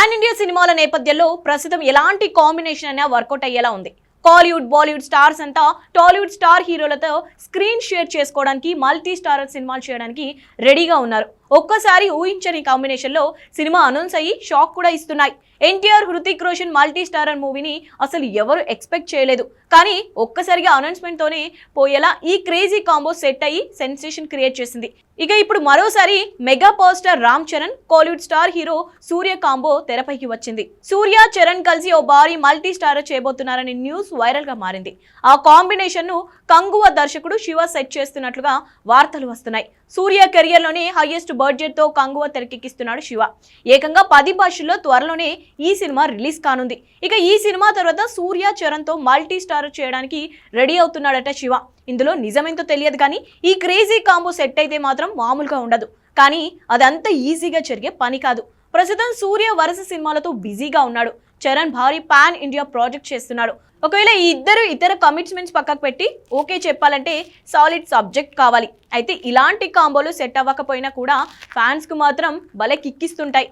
Pan India సినిమాల నేపథ్యంలో ప్రస్తుతం ఎలాంటి కాంబినేషన్ అయినా వర్కౌట్ అయ్యేలా ఉంది. కాలీవుడ్ బాలీవుడ్ స్టార్స్ అంతా టాలీవుడ్ స్టార్ హీరోలతో స్క్రీన్ షేర్ చేసుకోవడానికి మల్టీ స్టార్ సినిమాలు చేయడానికి రెడీగా ఉన్నారు. ఒక్కసారి ఊహించని కాంబినేషన్లో సినిమా అనౌన్స్ అయ్యి షాక్ కూడా ఇస్తున్నాయి. ఎన్టీఆర్ హృతిక్ రోషన్ మల్టీ స్టారర్ మూవీని అసలు ఎవరు ఎక్స్పెక్ట్ చేయలేదు. కానీ ఒక్కసారిగా అనౌన్స్మెంట్ తోనే పోయేలా ఈ క్రేజీ కాంబో సెట్ అయ్యి సెన్సేషన్ క్రియేట్ చేసింది. ఇక ఇప్పుడు మరోసారి mega power star Ram Charan Kollywood star hero Suriya combo తెరపైకి వచ్చింది. సూర్య చరణ్ కలిసి ఓ భారీ మల్టీ స్టార్ చేయబోతున్నారనే న్యూస్ వైరల్గా మారింది. ఆ కాంబినేషన్ను కంగువ దర్శకుడు శివ సెట్ చేస్తున్నట్లుగా వార్తలు వస్తున్నాయి. సూర్య కెరియర్లోనే హైయెస్ట్ బడ్జెట్తో కంగువ తెరకెక్కిస్తున్నాడు శివ. ఏకంగా పది భాషల్లో త్వరలోనే ఈ సినిమా రిలీజ్ కానుంది. ఇక ఈ సినిమా తర్వాత సూర్య చరణ్తో మల్టీ స్టార్ చేయడానికి రెడీ అవుతున్నాడట శివ. ఇందులో నిజమేంతో తెలియదు కానీ ఈ క్రేజీ కాంబో సెట్ అయితే మాత్రం మామూలుగా ఉండదు. కానీ అదంత ఈజీగా జరిగే పని కాదు. ప్రస్తుతం సూర్య వరుస సినిమాలతో బిజీగా ఉన్నాడు. చరణ్ భారీ పాన్ ఇండియా ప్రాజెక్ట్ చేస్తున్నాడు. ఒకవేళ ఈ ఇద్దరు ఇతర కమిట్మెంట్స్ పక్కకు పెట్టి ఓకే చెప్పాలంటే సాలిడ్ సబ్జెక్ట్ కావాలి. అయితే ఇలాంటి కాంబోలు సెట్ అవ్వకపోయినా కూడా ఫ్యాన్స్కు మాత్రం భలే కిక్కిస్తుంటాయి.